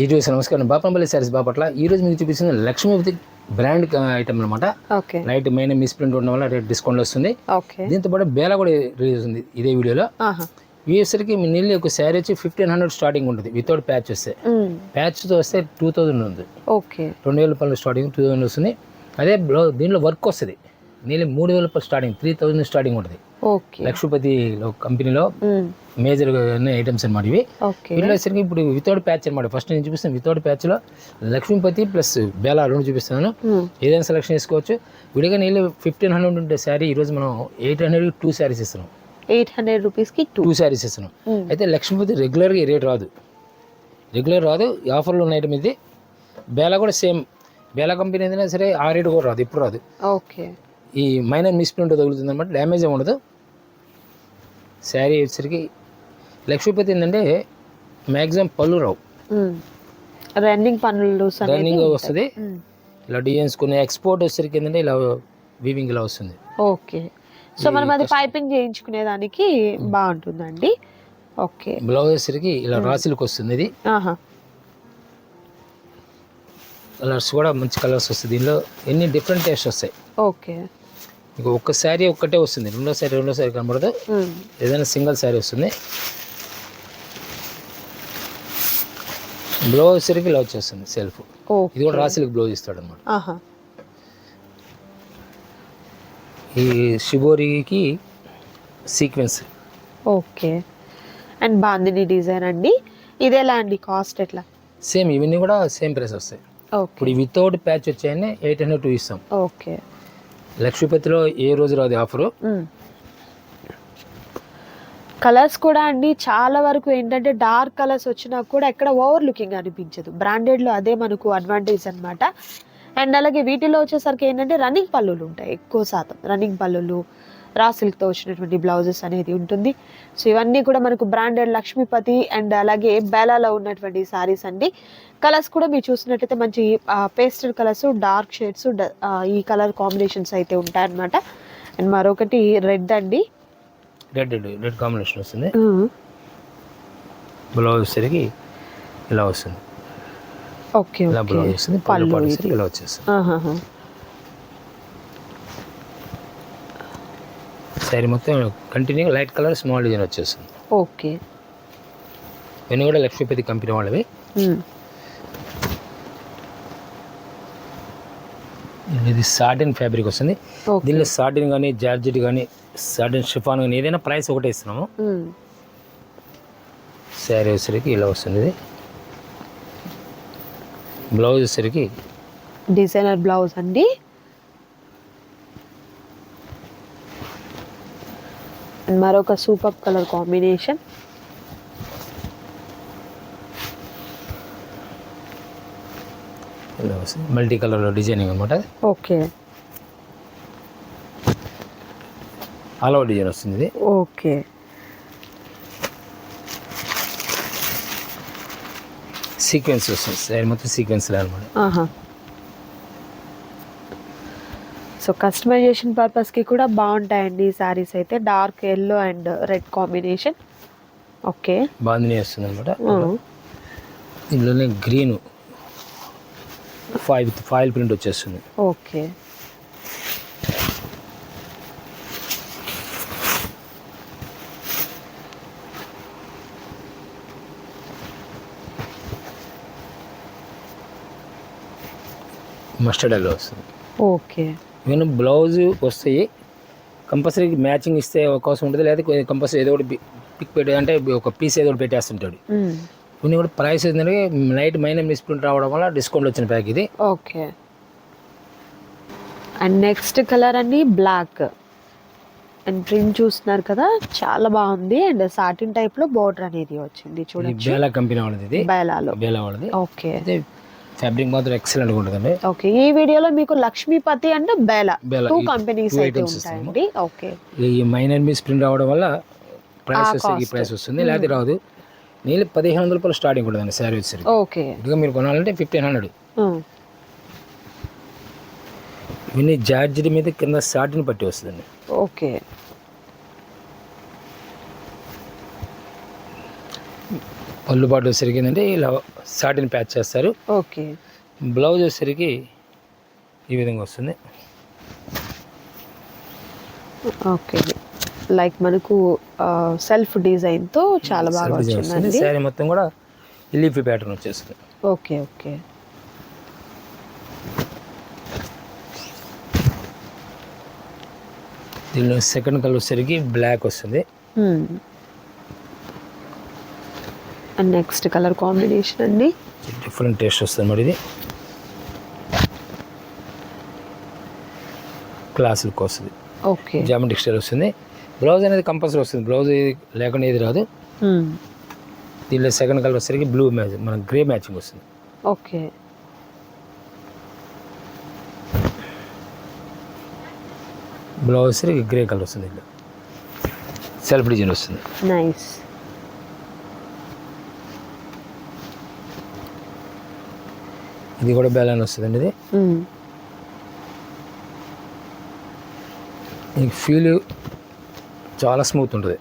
ఈరోజు నమస్కారం. బాపంపల్లి సారీస్ బాపట్ల. ఈ రోజు మీకు చూపిస్తుంది లక్ష్మీపతి బ్రాండ్ ఐటమ్ అనమాట okay. Light main misprint ఉండడం వల్ల రేట్ డిస్కౌంట్ వస్తుంది. దీంతో పాటు బేలా కూడా రిలీజ్ ఉంది ఇదే వీడియోలో. ఆహా. వీసరికి మీ నీళ్ళు ఒక శారీ వచ్చి ఫిఫ్టీన్ హండ్రెడ్ స్టార్టింగ్ ఉంటుంది. వితౌట్ ప్యాచ్ వస్తే. ప్యాచ్తో వస్తే టూ థౌజండ్ ఉంది. ఓకే. రెండు వేల రూపాయలు స్టార్టింగ్ టూ థౌసండ్ వస్తుంది. అదే దీనిలో వర్క్ వస్తుంది. నీళ్ళు మూడు వేల రూపాయలు స్టార్టింగ్ త్రీ థౌసండ్ స్టార్టింగ్ ఉంటుంది. ఓకే. లక్ష్మీపతి కంపెనీలో. మేజర్ ఐటమ్స్ అనమాట ఇవి. వీటిలో ఇప్పుడు వితౌట్ ప్యాచ్ అనమాట ఫస్ట్ నేను చూపిస్తాను వితౌట్ ప్యాచ్లో లక్ష్మీపతి ప్లస్ బేలా రెండు చూపిస్తున్నాను. ఏదైనా సెలెక్షన్ చేసుకోవచ్చు విడిగా నీళ్ళు ఫిఫ్టీన్ హండ్రెడ్ ఉంటే శారీ ఈరోజు మనం ఎయిట్ హండ్రెడ్ టూ శారీస్ ఇస్తున్నాం. ఎయిట్ హండ్రెడ్ రూపీస్కి టూ టూ శారీస్ ఇస్తున్నాం. అయితే లక్ష్మీపతి రెగ్యులర్గా ఈ రేట్ రాదు. రెగ్యులర్ రాదు. ఈ ఆఫర్లో ఉన్న ఐటమ్ ఇది. బేలా కూడా సేమ్ బేలా కంపెనీ ఏదైనా సరే ఆ రేట్ కూడా రాదు. ఇప్పుడు రాదు. ఓకే. ఈ మైనర్ మిస్ప్రింట్ తగులుతుంది అనమాట డ్యామేజ్ ఏమి ఉండదు. శారీ వచ్చేసరికి లక్ష్మీపతి ఏంటంటే మ్యాక్సిమం పళ్ళు రావు. రన్నింగ్ పనులు రన్నింగ్. వస్తుంది. ఇలా డిజైన్స్ కొన్ని ఎక్స్పోర్ట్ వచ్చేసరికి ఏంటంటే ఇలా వీవింగ్ ఇలా వస్తుంది. ఓకే. సో మనం అది పైపింగ్ చేయించుకునే దానికి బాగుంటుందండి. ఓకే. బ్లౌజ్ వచ్చేసరికి ఇలా రాసిలకు వస్తుంది ఇది. కలర్స్ కూడా మంచి కలర్స్ వస్తుంది దీనిలో ఎన్ని డిఫరెంట్ టేస్ట్ వస్తాయి. ఓకే. మీకు ఒక్క శారీ ఒక్కటే వస్తుంది. రెండో శారీ రెండో శారీ కనబడదు. ఏదైనా సింగిల్ శారీ వస్తుంది. బ్లౌజ్ వచ్చేసరికి ఇలా వచ్చేస్తుంది సెల్ఫ్. ఇది కూడా రాసిలకు బ్లౌజ్ ఇస్తాడు అనమాట ఈ షిబోరికి sequence. Okay. And bandhani design అండి. ఇది ఎలా అండి కాస్ట్ ఎట్లా? సేమ్ ఇవన్నీ కూడా సేమ్ ప్రైస్ వస్తాయి. ఇప్పుడు వితౌట్ ప్యాచ్ వచ్చాయని ఎయిట్ హండ్రెడ్ టూ ఇస్తాం. ఓకే. లక్ష్మీపతిలో ఏ రోజు రాదు ఆఫరు? కలర్స్ కూడా అండి చాలా వరకు ఏంటంటే డార్క్ కలర్స్ వచ్చినా కూడా ఎక్కడ ఓవర్ లుకింగ్ అనిపించదు. బ్రాండెడ్లో అదే మనకు అడ్వాంటేజ్ అన్నమాట. అండ్ అలాగే వీటిలో వచ్చేసరికి ఏంటంటే రన్నింగ్ పళ్ళులు ఉంటాయి ఎక్కువ శాతం. రన్నింగ్ పళ్ళులు రా సిల్క్తో వచ్చినటువంటి బ్లౌజెస్ అనేది ఉంటుంది. సో ఇవన్నీ కూడా మనకు బ్రాండెడ్ లక్ష్మీపతి అండ్ అలాగే బేలాలో ఉన్నటువంటి సారీస్ అండి. కలర్స్ కూడా మీరు చూసినట్టయితే మంచి పేస్టల్ కలర్స్ డార్క్ షేడ్స్ ఈ కలర్ కాంబినేషన్స్ అయితే ఉంటాయన్నమాట. అండ్ మరొకటి రెడ్ అండి. రెడ్ రెడ్ కాంబినేషన్ వస్తుంది. బ్లౌజ్ వచ్చేసరికి ఇలా వస్తుంది. ఓకే ఇలా బ్లౌజ్ వస్తుంది. పళ్ళు ఇలా వచ్చేస్తుంది. శారీ మొత్తం continue light colour small design వచ్చేస్తుంది. ఓకే. ఇవన్నీ కూడా లక్ష్మీపతి కంపెనీ వాళ్ళవి. ఇది సాటిన్ ఫ్యాబ్రిక్ వస్తుంది. దీనిలో సాటిన్ కానీ జార్జెట్ కానీ సాటిన్ షిఫాన్ కానీ ఏదైనా ప్రైస్ ఒకటే ఇస్తున్నాము. శారీ వచ్చేసరికి ఇలా వస్తుంది ఇది. బ్లౌజ్ వచ్చేసరికి డిజైనర్ బ్లౌజ్ అండి. మరొక super colour combination multi colour designing అనమాట ఓకే ఆల్ ఓవర్ డిజైన్ వస్తుంది ఇది? ఓకే సీక్వెన్స్ వస్తుంది మొత్తం సీక్వెన్స్ అనమాట సో కస్టమైజేషన్ పర్పస్కి కూడా బాగుంటాయండి ఈ సారీస్ అయితే. Dark yellow and red combination okay bandhani వస్తుంది అనమాట ఇందులోనే గ్రీన్ ఫైవ్ ఫాయిల్ ప్రింట్ వచ్చేస్తుంది. ఓకే మస్టర్డ్ ఎల్లో వస్తుంది. ఓకే ఇవన్నీ బ్లౌజ్ వస్తాయి కంపల్సరీ మ్యాచింగ్ ఇస్తే అవకాశం ఉంటుంది. లేదా కంపల్సరీ ఏదో ఒకటి పిక్ పెట్టి అంటే ఒక పీస్ ఏదో ఒకటి పెట్టేస్తుంటాడు. కొన్ని కూడా ప్రైస్ ఏంటంటే నైట్ మైనర్ మిస్ప్రింట్ రావడం వల్ల డిస్కౌంట్ వచ్చిన ప్యాక్ ఇది. ఓకే. అండ్ నెక్స్ట్ కలర్ అండి బ్లాక్ అండ్ ప్రింట్ చూస్తున్నారు కదా చాలా బాగుంది. అండ్ సాటిన్ టైప్లో బోర్డర్ అనేది వచ్చింది. చూడొచ్చు. బేలా కంపెనీ వాళ్ళది ఇది. బయలాలో బేలా వాళ్ళది. ఓకే. ఫ్యాబ్రిక్ మాత్రం ఎక్సలెంట్ ఉంటుందండి. ఓకే ఈ వీడియోలో మీకు Lakshmipati and Bela two companies అయితే ఉంటాయండి. ఓకే. ఈ మైనర్ మిస్ ప్రింట్ రావడం వల్ల ప్రైస్ ఈ. ప్రైస్ వస్తుంది లేకపోతే రాదు. నీళ్ళు పదిహేను వందల రూపాయలు స్టార్టింగ్ ఉంటుందండి శారీ వచ్చేసరికి. ఓకే. ఇదిగా మీరు కొనాలంటే ఫిఫ్టీన్ హండ్రెడ్. ఇవన్నీ జార్జెట్ మీద కింద సాటిన్ పట్టి వస్తుందండి. ఓకే. వచ్చేసరికి ఏంటంటే ఇలా సాటిన్ ప్యాచ్ చేస్తారు. ఓకే. బ్లౌజ్ వచ్చేసరికి ఈ విధంగా వస్తుంది. ఓకే. లైక్ మనకు సెల్ఫ్ డిజైన్తో చాలా బాగా వచ్చిందండి. శారీ మొత్తం కూడా లీఫీ ప్యాటర్న్ వచ్చేస్తుంది. Okay okay. దీనిలో సెకండ్ కలర్ వచ్చేసరికి బ్లాక్ వస్తుంది. అండ్ నెక్స్ట్ కలర్ కాంబినేషన్ అండి. డిఫరెంట్ టేస్ట్ వస్తుంది మరి ఇది. క్లాస్ లుక్ వస్తుంది. ఓకే జామెట్రిక్ స్టైల్ వస్తుంది. బ్లౌజ్ అనేది కంపల్సరీ వస్తుంది. బ్లౌజ్ లేకుండా ఏది రాదు. దీనిలో సెకండ్ కలర్ వచ్చేసరికి బ్లూ మ్యాచ్ మన గ్రే మ్యాచింగ్ వస్తుంది. ఓకే బ్లౌజ్ గ్రే కలర్ వస్తుంది. సెల్ఫ్ డిజైన్ వస్తుంది. నైస్ ఇది కూడా బ్యాలెన్స్ వస్తుందండి ఇది. మీకు ఫీల్ చాలా స్మూత్ ఉంటుంది.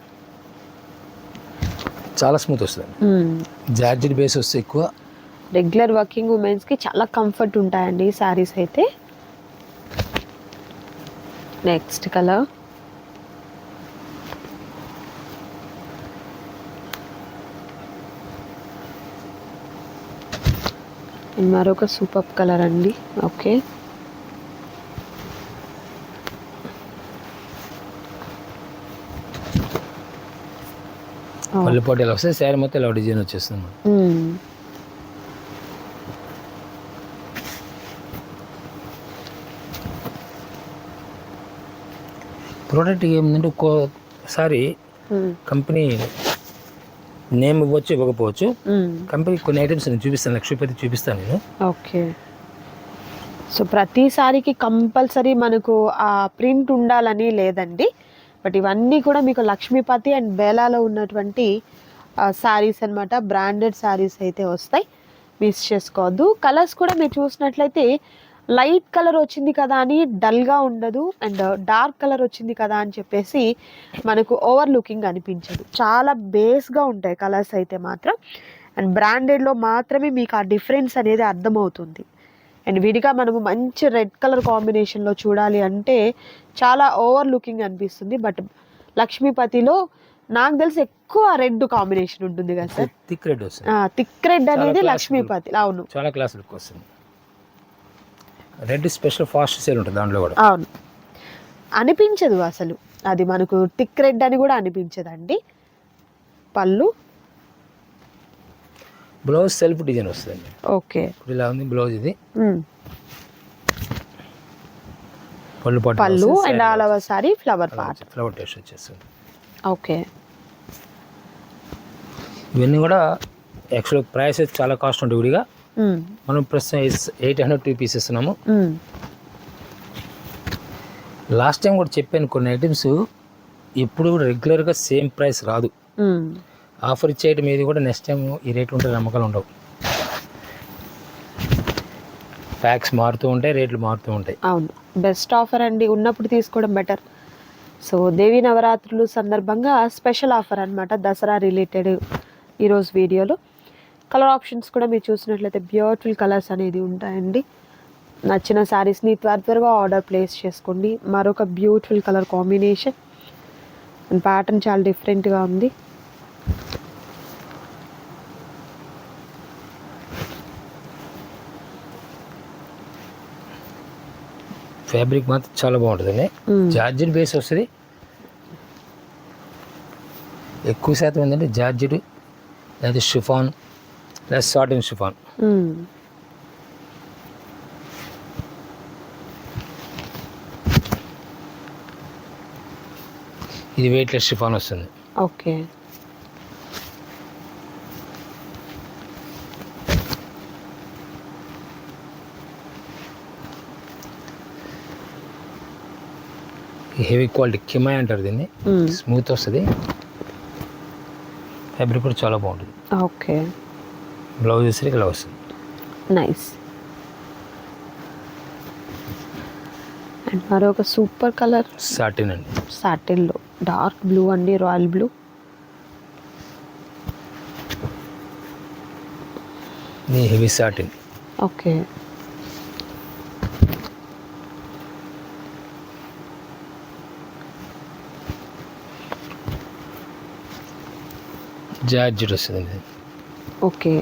చాలా స్మూత్ వస్తుంది జార్జెట్ బేస్ వస్తే ఎక్కువ. రెగ్యులర్ వర్కింగ్ ఉమెన్స్కి చాలా కంఫర్ట్ ఉంటాయండి ఈ సారీస్ అయితే. Next colour. మరొక సూపర్ కలర్ అండి. ఓకే. పళ్ళు పాటు ఇలా వస్తే శారీ మొత్తం ఇలా డిజైన్ వచ్చేస్తుంది. ప్రోడక్ట్ ఏముందంటే ఒక్కోసారి కంపెనీ నేమ్ ఇవ్వచ్చు ఇవ్వకపోవచ్చు. కంపెనీ కొన్ని ఐటమ్స్ నేను చూపిస్తాను లక్ష్మీపతి చూపిస్తాను నేను. ఓకే. సో ప్రతిసారికి కంపల్సరీ మనకు ఆ ప్రింట్ ఉండాలని లేదండి. బట్ ఇవన్నీ కూడా మీకు లక్ష్మీపతి అండ్ బేలాలో ఉన్నటువంటి శారీస్ అన్నమాట. బ్రాండెడ్ శారీస్ అయితే వస్తాయి. మిస్ చేసుకోవద్దు. కలర్స్ కూడా మీరు చూసినట్లయితే లైట్ కలర్ వచ్చింది కదా అని డల్గా ఉండదు అండ్ డార్క్ కలర్ వచ్చింది కదా అని చెప్పేసి మనకు ఓవర్ లుకింగ్ అనిపించదు. చాలా బేస్గా ఉంటాయి కలర్స్ అయితే మాత్రం. అండ్ బ్రాండెడ్లో మాత్రమే మీకు ఆ డిఫరెన్స్ అనేది అర్థమవుతుంది. అండ్ విడిగా మనము మంచి రెడ్ కలర్ కాంబినేషన్లో చూడాలి అంటే చాలా ఓవర్ లుకింగ్ అనిపిస్తుంది. బట్ లక్ష్మీపతిలో నాకు తెలిసి ఎక్కువ రెడ్ కాంబినేషన్ ఉంటుంది కదా sir. Thick red thick red అనేది లక్ష్మీపతి అవును. చాలా క్లాస్ లుక్ వస్తుంది. రెడ్ స్పెషల్ ఫాస్ట్ సేల్ ఉంటుంది దాంట్లో కూడా. అవును. అనిపించదు అసలు. అది మనకు థిక్ రెడ్ అని కూడా అనిపించదండి. పళ్ళు. బ్లౌజ్ సెల్ఫ్ డిజైన్ వస్తుంది ఓకే. ఇలా ఉంది బ్లౌజ్ ఇది. పళ్ళు పళ్ళు and all over sari flower part flower taste వచ్చేస్తుంది. ఓకే. ఇవన్నీ కూడా యాక్చువల్ ప్రైస్ చాలా కాస్ట్ ఉంటుంది విడిగా. మనం ప్రస్తుతం ఎయిట్ హండ్రెడ్ టూ పీస్ ఇస్తున్నాము. లాస్ట్ టైం కూడా చెప్పాను కొన్ని ఐటమ్స్ ఎప్పుడు రెగ్యులర్గా సేమ్ ప్రైస్ రాదు. ఆఫర్ ఇచ్చే ఐటమ్ ఏది కూడా నెక్స్ట్ టైం ఈ రేట్లు ఉంటే నమ్మకాలు ఉండవు. ప్యాక్స్ మారుతూ ఉంటాయి రేట్లు మారుతూ ఉంటాయి. అవును. బెస్ట్ ఆఫర్ అండి. ఉన్నప్పుడు తీసుకోవడం బెటర్. సో దేవి నవరాత్రులు సందర్భంగా స్పెషల్ ఆఫర్ అన్నమాట దసరా రిలేటెడ్ ఈరోజు వీడియోలో. కలర్ ఆప్షన్స్ కూడా మీరు చూసినట్లయితే బ్యూటిఫుల్ కలర్స్ అనేది ఉంటాయండి. నచ్చిన శారీస్ని త్వర త్వరగా ఆర్డర్ ప్లేస్ చేసుకోండి. మరొక beautiful colour combination. And pattern చాలా డిఫరెంట్గా ఉంది. ఫ్యాబ్రిక్ మాత్రం చాలా బాగుంటుందండి. Mm. జార్జెట్ బేస్ వస్తుంది. ఎక్కువ శాతం ఏంటంటే జార్జెట్ లేదా షిఫాన్ లేదా సాటిన్ షిఫాన్. ఇది వెయిట్లెస్ షిఫాన్ వస్తుంది. ఓకే హెవీ క్వాలిటీ కిమాయ్ అంటారు దీన్ని. స్మూత్ వస్తుంది. ఫ్యాబ్రిక్ కూడా చాలా బాగుంటుంది. ఓకే బ్లౌజ్ వచ్చేసరికి ఇలా వస్తుంది. నైస్ అండ్ మరొక సూపర్ కలర్ సాటిన్ అండి. సాటిన్లో డార్క్ బ్లూ అండి రాయల్ బ్లూ ఇది హెవీ సాటిన్ ఓకే జార్జెట్ వస్తుంది ఓకే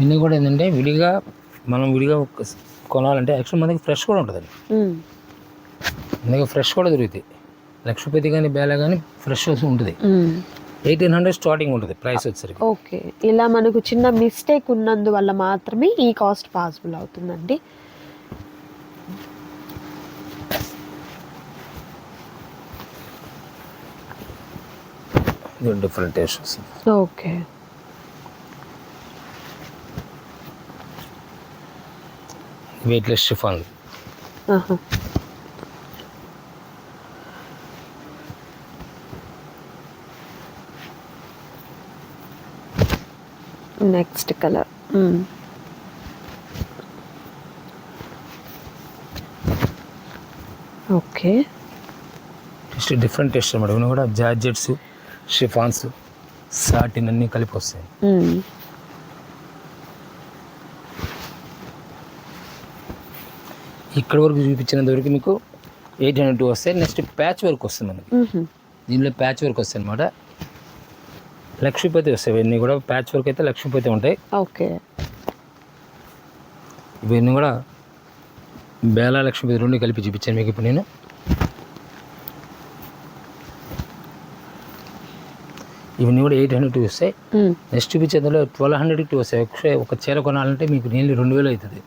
ఇన్ని కూడా ఏంటంటే విడిగా మనం విడిగా కొనాలంటే యాక్చువల్ మన దగ్గర ఫ్రెష్ కూడా ఉంటుందండి. మ్మ్. మన దగ్గర ఫ్రెష్ కూడా దొరుకుతాయి. లక్షపతి కానీ బేల కానీ ఫ్రెష్ ఉంటుంది. ఎయిటీన్ హండ్రెడ్ స్టార్టింగ్ ఉంటుంది ప్రైస్ వచ్చేసరికి. ఓకే. ఇలా మనకు చిన్న మిస్టేక్ ఉన్నందువల్ల మాత్రమే ఈ కాస్ట్ పాసిబుల్ అవుతుందండి. Different okay. Weightless chiffon. Next colour. Okay. Taste different taste అనమాట ఇవన్నీ కూడా జార్జెట్స్ షిఫాన్స్ సాటిన్ అన్నీ కలిపి వస్తాయి. ఇక్కడ వరకు చూపించినంత వరకు మీకు ఎయిట్ హండ్రెడ్ టూ వస్తాయి. నెక్స్ట్ ప్యాచ్ వర్క్ వస్తుంది మనకి. దీనిలో ప్యాచ్ వర్క్ వస్తాయి అనమాట లక్ష్మీపతి వస్తాయి. ఇవన్నీ కూడా ప్యాచ్ వర్క్ అయితే లక్ష్మీపతి ఉంటాయి. ఓకే. ఇవన్నీ కూడా బేలా లక్ష్మీపతి రెండు కలిపి చూపించాను మీకు ఇప్పుడు నేను. ఇవన్నీ కూడా ఎయిట్ హండ్రెడ్ టూ వస్తాయి. నెక్స్ట్ చూపించేందులో ట్వెల్వ్ హండ్రెడ్ టూ వస్తాయి. ఒక చీర కొనాలంటే మీకు నేను రెండు వేలు అవుతుంది.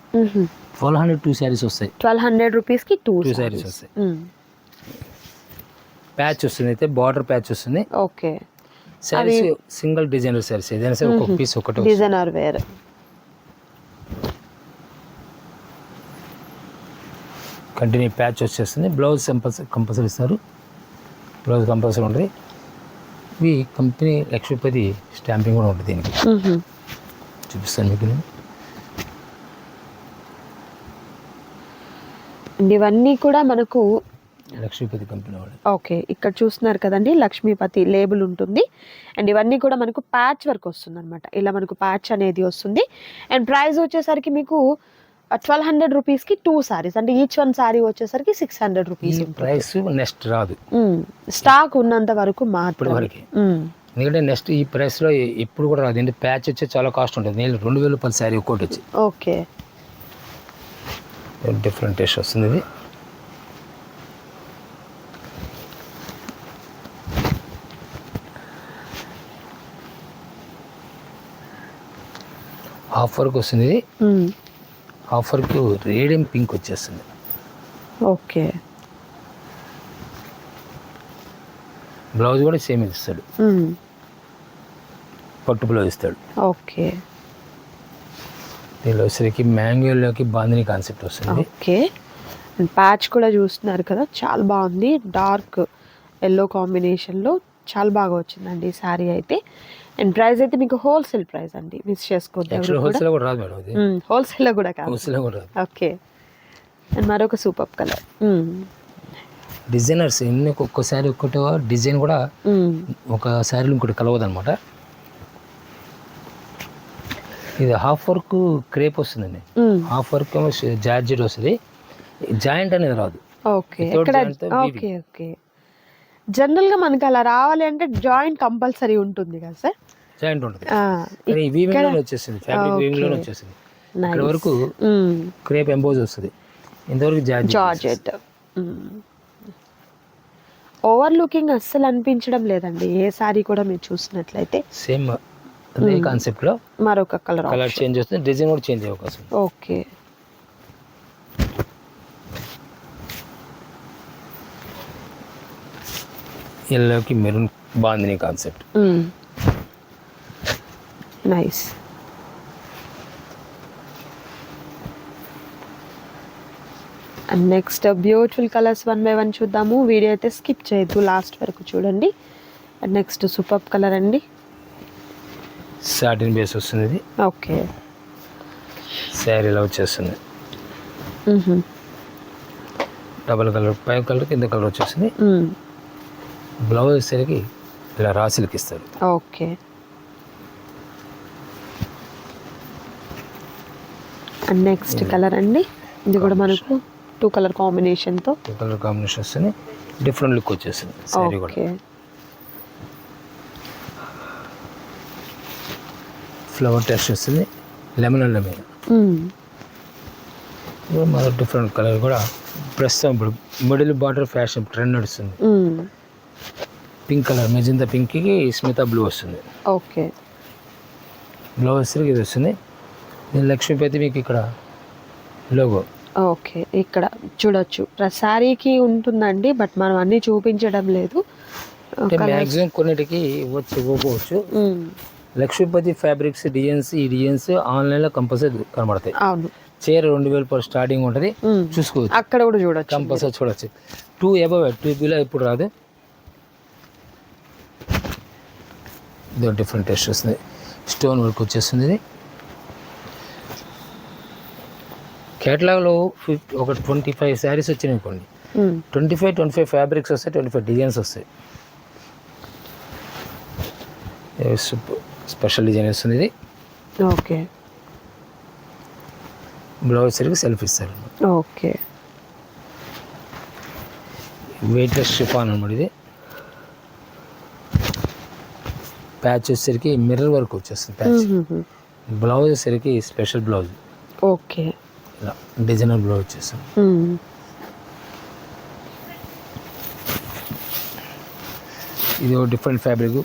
ట్వెల్వ్ హండ్రెడ్ టూ శారీస్ వస్తాయి. ట్వెల్వ్ హండ్రెడ్ రూపీస్కి టూ టూ శారీస్ వస్తాయి. ప్యాచ్ వస్తుంది అయితే బార్డర్ ప్యాచ్ వస్తుంది. Okay. Saris single designer saris ఏదైనా సరే ఒక్కొక్క పీస్ ఒకటి. డిజైనర్ వేర్ కంటిన్యూ ప్యాచ్ వచ్చేస్తుంది. బ్లౌజ్ కంపల్సరీ కంపల్సరీ ఇస్తారు బ్లౌజ్ కంపల్సరీ ఉంటుంది. ఇవి కంపెనీ లక్ష్మీపతి స్టాంపింగ్ కూడా ఉంటుంది దీనికి. చూపిస్తాను మీకు నేను. ఇవన్నీ కూడా మనకు లక్ష్మీపతి కంపెనీ ఓకే ఇక్కడ చూస్తున్నారు కదండి లక్ష్మీపతి లేబుల్ ఉంటుంది. అండ్ ఇవన్నీ కూడా మనకు ప్యాచ్ వర్క్ వస్తుంది అనమాట ఇలా మనకు ప్యాచ్ అనేది వస్తుంది. అండ్ ప్రైస్ వచ్చేసరికి మీకు ట్వెల్వ్ హండ్రెడ్ రూపీస్కి టూ సారీస్ అంటే ఈచ్ వన్ సారీ వచ్చేసరికి six hundred rupees price next రాదు. స్టాక్ ఉన్నంత వరకు మాత్రమే. వరకు. మ్మ్. ఎందుకంటే నెక్స్ట్ ఈ ప్రైస్లో ఎప్పుడు కూడా రాదు. ఎందుకంటే ప్యాచ్ వచ్చి చాలా కాస్ట్ ఉంటుంది. నేను రెండు వేల రూపాయల శారీ ఒక్కోటి వచ్చి. ఓకే డిఫరెంట్ టేస్ట్ వస్తుంది ఇది హాఫ్ వర్క్ వస్తుంది ఇది. హాఫ్ వర్క్ రేడియం పింక్ వచ్చేస్తుంది. ఓకే బ్లౌజ్ కూడా సేమ్ ఇస్తాడు. పట్టు బ్లౌజ్ ఇస్తాడు. ఓకే దీనిలో వచ్చేసరికి మ్యాంగోలోకి బాందిని కాన్సెప్ట్ వస్తుంది. ఓకే. అండ్ ప్యాచ్ కూడా చూస్తున్నారు కదా చాలా బాగుంది. డార్క్ ఎల్లో కాంబినేషన్లో చాలా బాగా వచ్చిందండి ఈ శారీ అయితే. అండ్ ప్రైస్ అయితే మీకు హోల్సేల్ ప్రైస్ అండి మిస్ చేసుకోవద్దు హోల్సేల్ కూడా. రాదు మేడం ఇది. హోల్సేల్లో కూడా కాదు. హోల్సేల్ కూడా రాదు. ఓకే. అండ్ మరొక సూపర్ కలర్. డిజైనర్స్ ఎన్ని ఒక్కొక్క శారీ ఒక్కటో డిజైన్ కూడా ఒక శారీలో ఇంకోటి కలవదు అనమాట ఇది హాఫ్ వర్క్ క్రేప్ వస్తుందండి. హాఫ్ వర్క్ ఏమో జార్జెట్ వస్తుంది. జాయింట్ అనేది రాదు. ఓకే. Okay okay. జనరల్గా మనకి అలా రావాలి అంటే జాయింట్ కంపల్సరీ ఉంటుంది కదా సార్? జాయింట్ ఉంటుంది. వీవింగ్లోనే వచ్చేసింది. ఫ్యాబ్రిక్ వీవింగ్లోనే వచ్చేసింది. ఇక్కడ వరకు క్రేప్ ఎంబోజ్ వస్తుంది. ఇంతవరకు జార్జెట్ ఓవర్ లుకింగ్ అస్సలు అనిపించడం లేదండి. ఏ సారీ కూడా మీరు చూసినట్లయితే. సేమ్ అదే కాన్సెప్ట్లో మరొక కలర్ కలర్ చేంజ్ వస్తుంది డిజైన్ కూడా చేంజ్ అయ్యే అవకాశం. ఓకే. ఎల్లోకి maroon bandhani concept nice and next beautiful colours one by one చూద్దాము. వీడియో అయితే స్కిప్ చేయొద్దు లాస్ట్ వరకు చూడండి. అండ్ నెక్స్ట్ సూపర్ కలర్ అండి. సాటిన్ బేస్ వస్తుంది ఇది ఓకే. శారీ ఇలా వచ్చేస్తుంది. డబల్ కలర్ పై కలర్ కింద కలర్ వచ్చేసింది బ్లౌజ్ వచ్చేసరికి ఇలా రాసులకి ఇస్తారు. ఓకే. నెక్స్ట్ కలర్ అండి? ఇది కూడా మనకు టూ కలర్ కాంబినేషన్తో టూ కలర్ కాంబినేషన్ వస్తుంది. డిఫరెంట్ లుక్ వచ్చేస్తుంది. శారీ కూడా. ఫ్లవర్ టెస్ట్ వస్తుంది లెమన్ ఇది మరో డిఫరెంట్ కలర్ కూడా. ప్రస్తుతం ఇప్పుడు మిడిల్ బార్డర్ ఫ్యాషన్ ట్రెండ్ నడుస్తుంది. పింక్ కలర్ మెజింత పింక్కి స్మిత బ్లూ వస్తుంది. ఓకే. బ్లౌజ్ వచ్చేసరికి ఇది వస్తుంది. దీని లక్ష్మీపతి మీకు ఇక్కడ లోగో ఓకే. ఇక్కడ చూడొచ్చు. శారీకి ఉంటుందండి బట్ మనం అన్ని చూపించడం లేదు. మ్యాక్సిమం కొన్నిటికి ఇవ్వకపోవచ్చు. మ్మ్. లక్ష్మీపతి ఫ్యాబ్రిక్స్ డిజైన్స్ ఈ డిజైన్స్ ఆన్లైన్లో కంపల్సరీ కనబడతాయి. అవును. చీర రెండు వేల పర్ స్టార్టింగ్ ఉంటుంది. చూసుకోవచ్చు. అక్కడ కూడా చూడొచ్చు. కంపల్సరీ చూడొచ్చు. టూ అబవ్ టూ బిలో ఇప్పుడు రాదు. ఇది డిఫరెంట్ టెస్ట్ వస్తుంది. స్టోన్ వర్క్ వచ్చేస్తుంది ఇది. కేటలాగ్లో ఫిఫ్టీ ఒక ట్వంటీ ఫైవ్ శారీస్ వచ్చినాయి అనుకోండి. Twenty five twenty five fabrics వస్తాయి ట్వంటీ ఫైవ్ డిజైన్స్ వస్తాయి స్పెషల్ డిజైన్ వస్తుంది ఇది. ఓకే. బ్లౌజ్ సరిగ్గా సెల్ఫ్ ఇస్తారు. ఓకే. వెయిట్లెస్ షిఫాన్ అనమాట ఇది. ప్యాచ్ వచ్చేసరికి మిర్రర్ వర్క్ వచ్చేస్తుంది ప్యాచ్. బ్లౌజ్ వచ్చేసరికి స్పెషల్ బ్లౌజ్. ఓకే. ఇలా డిజైనర్ బ్లౌజ్ వచ్చేస్తుంది. ఇది ఒక డిఫరెంట్ ఫ్యాబ్రిక్.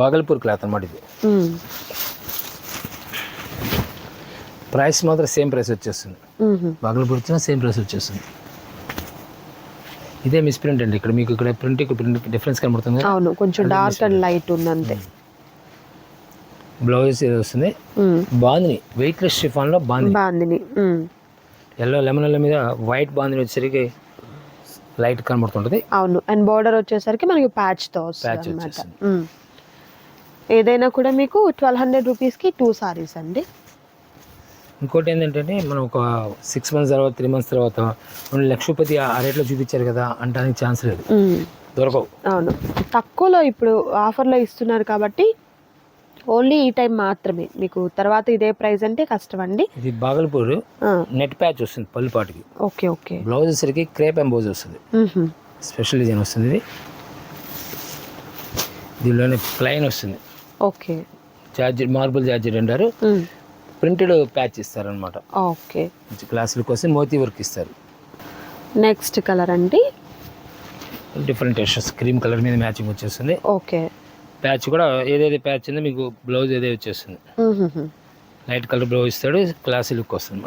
బాగల్పూర్ క్లాత్ అనమాట ఇది. ప్రైస్ మాత్రం సేమ్ ప్రైస్ వచ్చేస్తుంది. బాగల్పూర్ వచ్చినా సేమ్ ప్రైస్ వచ్చేస్తుంది. ఇదే మిస్ ప్రింట్ అండి ఇక్కడ మీకు ఇక్కడ ప్రింట్ ఇక్కడ ప్రింట్ డిఫరెన్స్ కనబడుతుంది. అవును కొంచెం డార్క్ అండ్ లైట్ ఉందంతే. బ్లౌజ్ ఇది వస్తుంది. బాందిని వెయిట్లెస్ షిఫాన్లో బాందిని. బాగుంది మ్మ్. ఎల్లో లెమన్ మీద వైట్ బాందిని వచ్చేసరికి లైట్ కనబడుతుంటుంది. అవును అండ్ బార్డర్ వచ్చేసరికి మనకి ప్యాచ్తో అనమాట వచ్చేస్తుంది. ఏదైనా కూడా మీకు ట్వెల్వ్ హండ్రెడ్ రూపీస్కి టూ సారీస్ అండి. ఇంకోటి ఏంటంటే మనం ఒక సిక్స్ మంత్స్ తర్వాత త్రీ మంత్స్ తర్వాత మనం లక్షపతి ఆ రేట్లో చూపించారు కదా అంటానికి ఛాన్స్ లేదు. దొరకవు. అవును. తక్కువలో ఇప్పుడు ఆఫర్లో ఇస్తున్నారు కాబట్టి ఓన్లీ ఈ టైం మాత్రమే. మీకు తర్వాత ఇదే ప్రైస్ అంటే కష్టం అండి. ఇది బాగల్పూర్ నెట్ ప్యాచ్ వస్తుంది పల్లిపాటికి ఓకే ఓకే. బ్లౌజ్ వచ్చేసరికి క్రేప్ ఎంబోజ్ వస్తుంది. స్పెషల్ డిజైన్ వస్తుంది ఇది. దీనిలోనే ప్లైన్ వస్తుంది. ఓకే. జార్జెట్ మార్బుల్ జార్జెట్ అంటారు. ప్రింటెడ్ ప్యాచ్ ఇస్తారనమాట ఓకే. మంచి క్లాసులకు వస్తే మోతీ వర్క్ ఇస్తారు. నెక్స్ట్ కలర్ అండి? డిఫరెంట్ టెస్టర్స్ క్రీమ్ కలర్ మీద మ్యాచింగ్ వచ్చేస్తుంది. ఓకే. ప్యాచ్ కూడా ఏదైతే ప్యాచ్ ఉందో మీకు బ్లౌజ్ ఏదే వచ్చేస్తుంది. లైట్ కలర్ బ్లౌజ్ ఇస్తాడు క్లాసీ లుక్ వస్తుంది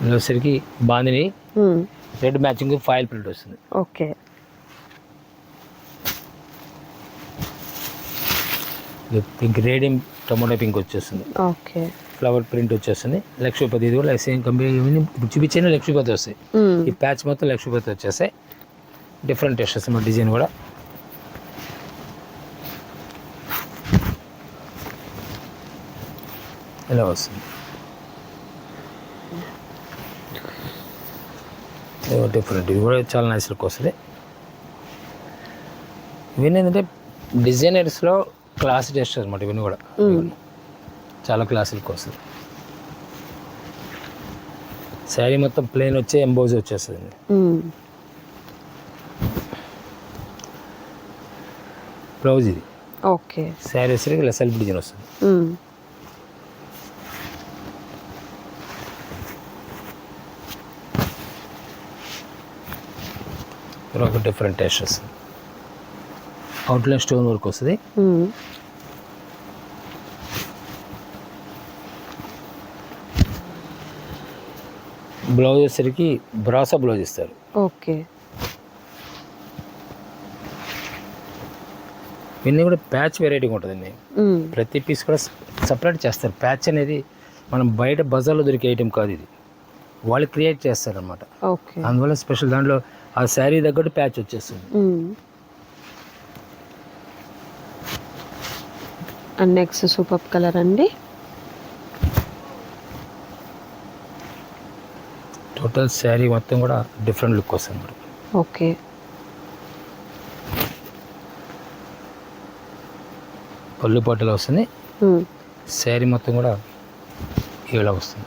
ఇందులో వచ్చేసరికి bandhani. Red matching foil print వస్తుంది. Okay. Pink radium tomato pink వచ్చేస్తుంది. ఓకే. ఫ్లవర్ ప్రింట్ వచ్చేస్తుంది. లక్ష్మీపతి ఇది కూడా సేమ్ కంపెనీ ఇప్పుడు చూపించిన లక్ష్మీపతి వస్తాయి. ఈ ప్యాచ్ మొత్తం లక్ష్మీపతి వచ్చేస్తాయి. డిఫరెంట్ టెస్ట్ వస్తుంది డిజైన్ కూడా. ఇలా వస్తుంది. డిఫరెంట్ ఇది కూడా చాలా నైస్ లుక్ వస్తుంది. ఇవన్నీ ఏంటంటే డిజైనర్స్లో క్లాస్ టెస్ట్ అనమాట ఇవన్నీ కూడా. చాలా క్లాస్ లుక్ వస్తుంది శారీ మొత్తం ప్లెయిన్ వచ్చే ఎంబోజ్ వచ్చేస్తుంది. బ్లౌజ్ ఇది. ఓకే. శారీ వచ్చేసరికి ఇలా సెల్ఫ్ డిజైన్ వస్తుంది. ఒక డిఫరెంట్ టేస్ట్ వస్తుంది అవుట్లైన్ స్టోన్ వర్క్ వస్తుంది. బ్లౌజ్ వచ్చేసరికి బ్రాసా బ్లౌజ్ ఇస్తారు. ఓకే. ఇవన్నీ కూడా ప్యాచ్ వెరైటీగా ఉంటుందండి. ప్రతి పీస్ కూడా సపరేట్ చేస్తారు. ప్యాచ్ అనేది మనం బయట బజార్లో దొరికే ఐటెం కాదు ఇది. వాళ్ళు క్రియేట్ చేస్తారనమాట ఓకే. అందువల్ల స్పెషల్ దాంట్లో ఆ శారీ తగ్గట్టు ప్యాచ్ వచ్చేస్తుంది. అండ్ నెక్స్ట్ సూపర్ కలర్ అండి. టోటల్ శారీ మొత్తం కూడా డిఫరెంట్ లుక్ వస్తుంది మేడం. ఓకే. పళ్ళు పట్టులో వస్తుంది. శారీ మొత్తం కూడా ఇలా వస్తుంది.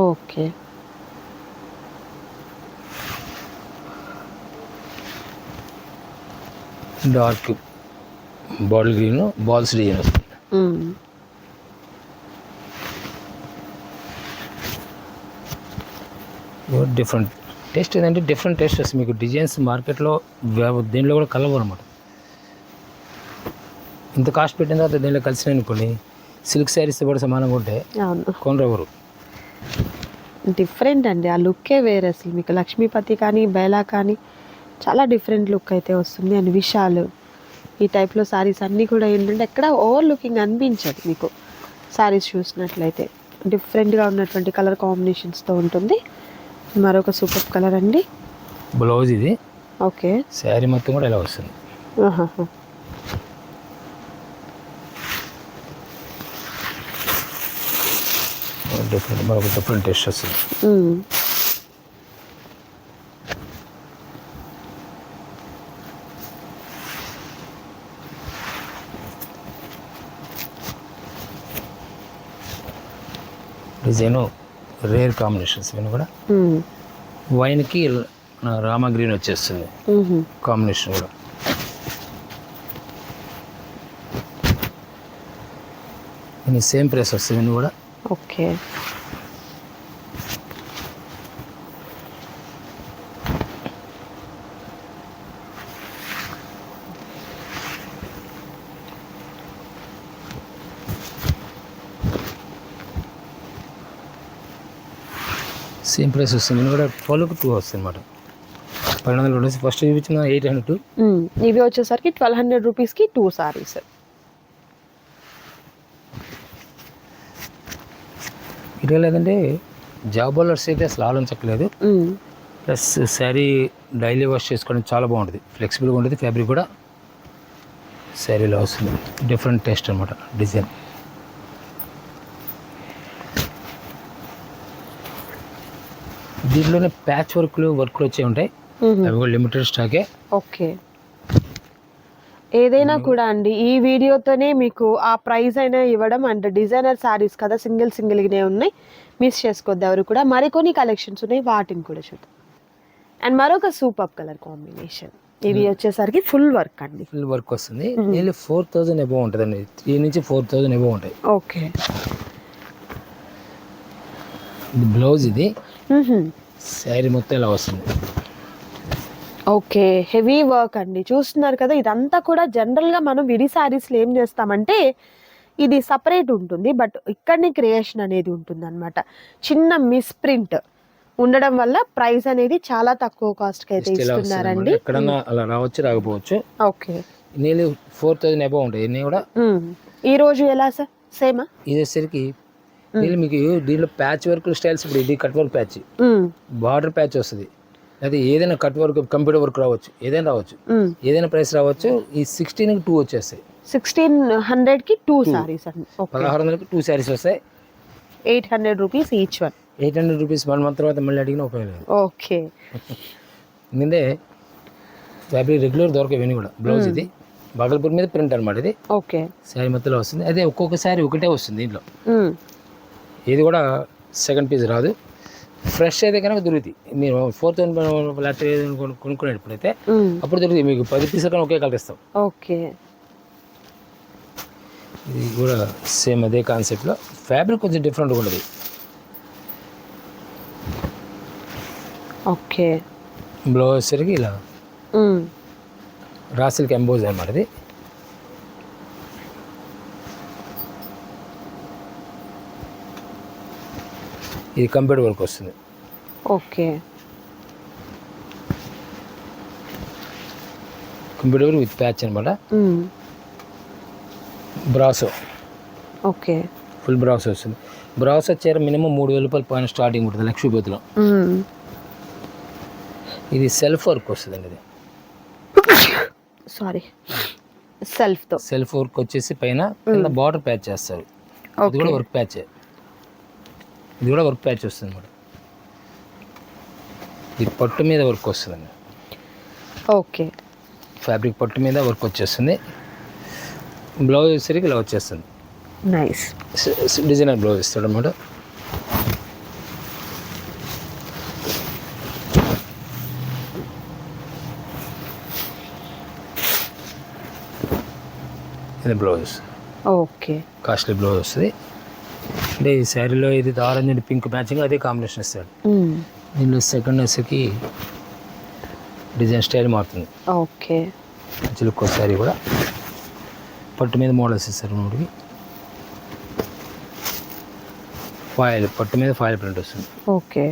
Okay. Dark bottle green balls design వస్తుంది. డిఫరెంట్ టేస్ట్ ఏంటంటే డిఫరెంట్ టేస్ట్ వస్తుంది. మీకు డిజైన్స్ మార్కెట్లో దీనిలో కూడా కలవరు అనమాట ఇంత కాస్ట్ పెట్టిన తర్వాత దీనిలో కలిసిన అనుకోండి సిల్క్ శారీస్ కూడా సమానంగా ఉంటే కొనరెవరు. డిఫరెంట్ అండి. ఆ లుక్కే వేరే అసలు. మీకు లక్ష్మీపతి కానీ బేలా కానీ చాలా డిఫరెంట్ లుక్ అయితే వస్తుంది. అండ్ విశాలు ఈ టైప్లో సారీస్ అన్నీ కూడా ఏంటంటే ఎక్కడ ఓవర్ లుకింగ్ అనిపించదు మీకు. సారీస్ చూసినట్లయితే. డిఫరెంట్గా ఉన్నటువంటి కలర్ కాంబినేషన్స్తో ఉంటుంది. మరొక సూపర్ కలర్ అండి. బ్లౌజ్ ఇది. ఓకే. శారీ మొత్తం కూడా ఇలా వస్తుంది. డిఫరెంట్ మరొక డిఫరెంట్ టేస్ట్ వస్తుంది. డిజైను రేర్ కాంబినేషన్స్ ఇవన్నీ కూడా. వైన్కి రామా గ్రీన్ వచ్చేస్తుంది. కాంబినేషన్ కూడా. సేమ్ ప్రైస్ వస్తుంది ఇవన్నీ కూడా. ఓకే. సేమ్ ప్రైస్ వస్తుంది. కూడా ట్వెల్వ్కి టూ వస్తుంది అనమాట పన్నెండు వందలు ఉండేసి ఫస్ట్ చూపించిన ఎయిట్ హండ్రెడ్ టూ. ఇవి వచ్చేసరికి ట్వెల్వ్ హండ్రెడ్ రూపీస్కి టూ సారీస్. ఇటు లేదంటే జాబ్ హోల్డర్స్ అయితే అసలు ఆలోచించట్లేదు. ప్లస్ శారీ డైలీ వాష్ చేసుకోవడానికి చాలా బాగుంటుంది. ఫ్లెక్సిబుల్గా ఉంటుంది. ఫ్యాబ్రిక్ కూడా శారీలో వస్తుంది. డిఫరెంట్ టేస్ట్ అనమాట డిజైన్. దీంట్లోనే ప్యాచ్ వర్క్లు వర్క్లు వచ్చే ఉంటాయి. అవి కూడా లిమిటెడ్ స్టాకే ఓకే. ఏదైనా కూడా అండి ఈ వీడియోతోనే మీకు ఆ ప్రైస్ అయినా ఇవ్వడం అండ్ డిజైనర్ సారీస్ కదా సింగిల్ సింగిల్గానే ఉన్నాయి. మిస్ చేసుకోవద్దు ఎవరు కూడా. మరికొన్ని కలెక్షన్స్ ఉన్నాయి వాటిని కూడా చూద్దాం. అండ్ మరొక సూపర్ కలర్ కాంబినేషన్. ఇది వచ్చేసరికి ఫుల్ వర్క్ అండి. ఫుల్ వర్క్ వస్తుంది. నియర్లీ ఫోర్ థౌజండ్ ఎబో ఉంటుంది అండి త్రీ నుంచి ఫోర్ థౌజండ్ ఎబో ఉంటాయి. ఓకే. బ్లౌజ్ ఇది. శారీ మొత్తం ఇలా వస్తుంది. ఓకే హెవీ వర్క్ అండి. చూస్తున్నారు కదా ఇదంతా కూడా జనరల్గా మనం విడి శారీస్లో ఏం చేస్తామంటే ఇది సపరేట్ ఉంటుంది బట్ ఇక్కడనే క్రియేషన్ అనేది ఉంటుంది అనమాట చిన్న మిస్ప్రింట్ ఉండడం వల్ల ప్రైస్ అనేది చాలా తక్కువ కాస్ట్కి అయితే ఇస్తున్నారండి. ఎక్కడన్నా అలా రావచ్చు రాకపోవచ్చు. Okay. Nearly four thousand above ఉంటాయి. కూడా. ఈ రోజు ఎలా సార్? సేమా ఇది వచ్చేసరికి దీనిలో మీకు దీనిలో ప్యాచ్ వర్క్ స్టైల్స్ ఇప్పుడు ఇది cut work patch. Border patch వస్తుంది. అది ఏదైనా కట్ వర్క్ కంప్యూటర్ వర్క్ రావచ్చు ఏదైనా రావచ్చు. ఏదైనా ప్రైస్ రావచ్చు ఈ సిక్స్టీన్కి టూ వచ్చేస్తాయి. సిక్స్టీన్ హండ్రెడ్కి టూ సారీస్ పదహారు వందలకి టూ శారీస్ వస్తాయి. Eight hundred rupees each one eight hundred rupees one month తర్వాత మళ్ళీ అడిగిన ఉపయోగం ఓకే ఎందుకంటే ఫ్యాబ్రిక్ రెగ్యులర్ దొరకవు ఇవన్నీ కూడా. బ్లౌజ్ ఇది. బాగల్పూర్ మీద ప్రింట్ అనమాట ఇది. ఓకే శారీ మొత్తంలో వస్తుంది. అదే ఒక్కొక్క శారీ ఒకటే వస్తుంది దీంట్లో. ఇది కూడా సెకండ్ పీస్ రాదు. ఫ్రెష్ అయితే కనుక దొరుకుతాయి మీరు ఫోర్ థౌసండ్ కొను- కొనుక్కునేటప్పుడైతే అప్పుడు దొరుకుతాయి మీకు పది పీసులు కానీ ఒకే కలర్ ఇస్తాం. ఓకే. ఇది కూడా సేమ్ అదే కాన్సెప్ట్లో ఫ్యాబ్రిక్ కొంచెం డిఫరెంట్గా ఉండదు ఓకే. బ్లౌజ్ వచ్చేసరికి ఇలా రాసిల్కి ఎంబోజ్ అనమాట ఇది. ఇది కంప్యూటర్ వర్క్ వస్తుంది. Okay. Computer work with patch అనమాట బ్రాసో. ఓకే. ఫుల్ బ్రాసో వస్తుంది. బ్రాసో చీర మినిమం మూడు వేల రూపాయలు పైన స్టార్టింగ్ ఉంటుంది లక్ష్మీపతిలో ఇది సెల్ఫ్ వర్క్ వస్తుందండి ఇది. సారీ. సెల్ఫ్తో. సెల్ఫ్ వర్క్ వచ్చేసి పైన బార్డర్ ప్యాచ్ చేస్తారు. ఇది కూడా వర్క్ ప్యాచ్. ఇది కూడా వర్క్ ప్యాచ్ వస్తుంది అనమాట. ఇది పట్టు మీద వర్క్ వస్తుందండి. ఓకే. ఫ్యాబ్రిక్ పట్టు మీద వర్క్ వచ్చేస్తుంది. బ్లౌజ్ వచ్చేసరికి ఇలా వచ్చేస్తుంది. నైస్. డిజైనర్ బ్లౌజ్ ఇస్తాడు అనమాట. ఇది బ్లౌజ్. ఓకే. కాస్ట్లీ బ్లౌజ్ వస్తుంది. అంటే ఈ శారీలో ఇది ఆరెంజ్ అండ్ పింక్ మ్యాచింగ్ అదే కాంబినేషన్ ఇస్తాడు దీనిలో సెకండ్ వచ్చేకి డిజైన్ స్టైల్ మారుతుంది. ఓకే. మంచి లుక్ శారీ కూడా. పట్టు మీద మోడల్స్ ఇస్తారు మూడుకి ఫాయిల్ పట్టు మీద ఫాయిల్ ప్రింట్ వస్తుంది. ఓకే.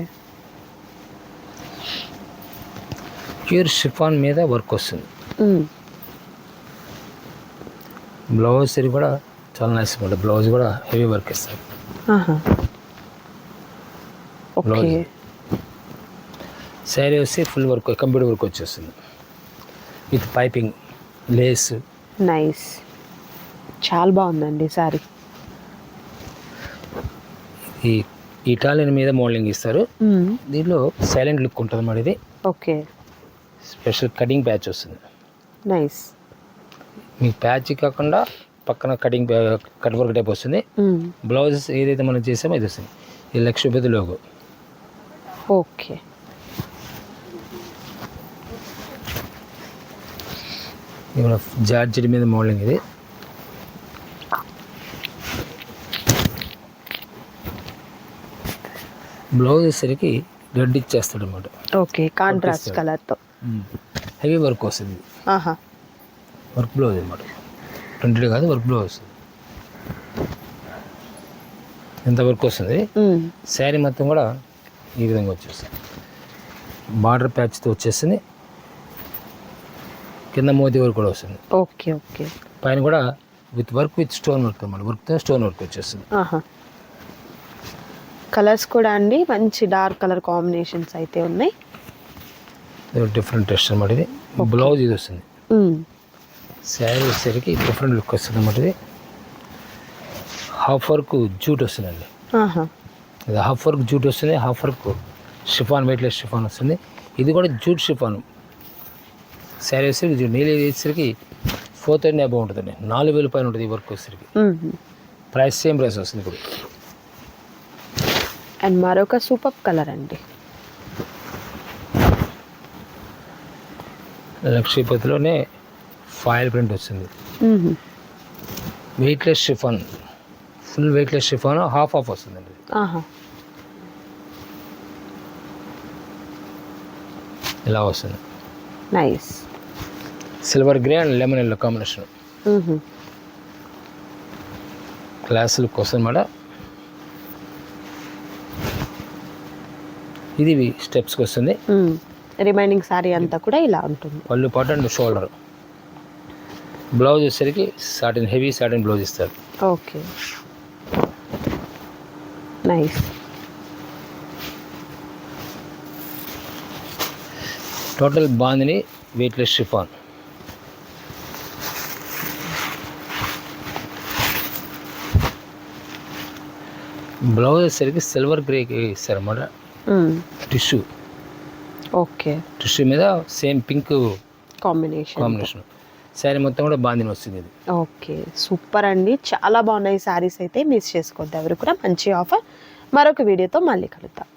ప్యూర్ షిఫాన్ మీద వర్క్ వస్తుంది. బ్లౌజ్ సరి కూడా చాలా నైస్ ఉంటుంది బ్లౌజ్ కూడా హెవీ వర్క్ ఇస్తారు. ఓకే. శారీ వస్తే ఫుల్ వర్క్ కంప్యూటర్ వర్క్ వచ్చేస్తుంది. విత్ పైపింగ్ లేస్ నైస్ చాలా బాగుందండి సారీ ఈ ఇటాలియన్ మీద మోడలింగ్ ఇస్తారు. దీనిలో సైలెంట్ లుక్ ఉంటుంది అన్నమాట ఇది. ఓకే. స్పెషల్ కటింగ్ ప్యాచ్ వస్తుంది. నైస్ మీకు ప్యాచ్ కాకుండా పక్కన కటింగ్ కట్ వర్క్ టైప్ వస్తుంది. బ్లౌజెస్ ఏదైతే మనం చేసామో ఇది వస్తుంది. ఇది లక్ష్మీపతి లోగో ఓకే. జార్జెట్ మీద మోడలింగ్ ఇది. బ్లౌజ్ వచ్చేసరికి రెడ్ ఇచ్చేస్తాడు అనమాట ఓకే కాంట్రాస్ట్. కలర్తో హెవీ వర్క్ వస్తుంది. ఆహా. వర్క్ బ్లౌజ్ అనమాట ప్రింటెడ్ కాదు వర్క్ బ్లౌజ్ వస్తుంది. ఎంత వర్క్ వస్తుంది? శారీ మొత్తం కూడా ఈ విధంగా వచ్చేస్తుంది. బార్డర్ ప్యాచ్తో వచ్చేస్తుంది. కింద మోతీ వర్క్ కూడా వస్తుంది. Okay okay. పైన కూడా with work with stone work అనమాట వర్క్తో స్టోన్ వర్క్ వచ్చేస్తుంది. కలర్స్ కూడా అండి మంచి డార్క్ కలర్ కాంబినేషన్స్ అయితే ఉన్నాయి. డిఫరెంట్ టెస్ట్ అనమాట ఇది. బ్లౌజ్ ఇది వస్తుంది. శారీ వచ్చేసరికి డిఫరెంట్ లుక్ వస్తుంది అనమాట ఇది. హాఫ్ వర్క్ జూట్ వస్తుందండి. ఇది హాఫ్ వర్క్ జూట్ వస్తుంది half work chiffon weightless chiffon వస్తుంది. ఇది కూడా జూట్ షిఫాన్ శారీ వచ్చేసరికి జూట్ నీళ్ళు వచ్చేసరికి ఫోర్ థౌసండ్ అబౌ ఉంటుందండి. నాలుగు వేలు పైన ఉంటుంది ఈ వర్క్ వచ్చేసరికి. ప్రైస్ సేమ్ ప్రైస్ వస్తుంది ఇప్పుడు. అండ్ మరొక సూపర్ కలర్ అండి. లక్షపతిలోనే ఫాయిల్ ప్రింట్ వస్తుంది మ్మ్. Weightless chiffon full weightless chiffon half off వస్తుందండి. ఇలా వస్తుంది. Nice. Silver grey and lemon yellow combination. Look వస్తుంది మేడం. ఇది స్టెప్స్కి వస్తుంది. రిమైనింగ్ సారీ అంతా కూడా ఇలా ఉంటుంది. పళ్ళు పాటు అండ్ షోల్డర్. బ్లౌజ్ వచ్చేసరికి సాటిన్ హెవీ సాటిన్ బ్లౌజ్ ఇస్తారు. Okay. Nice. Total bandhani weightless chiffon. Blouse వచ్చేసరికి సిల్వర్ గ్రే ఇస్తారన్నమాట. మ్మ్. టిష్యూ. ఓకే. టిష్యూ మీద same pink combination. Combination. Sari మొత్తం కూడా బాందిని వస్తుంది ఇది. ఓకే సూపర్ అండి. చాలా బాగున్నాయి సారీస్ అయితే మిస్ చేసుకోవద్దు ఎవరు కూడా. మంచి ఆఫర్. మరొక వీడియోతో మళ్ళీ కలుద్దాం.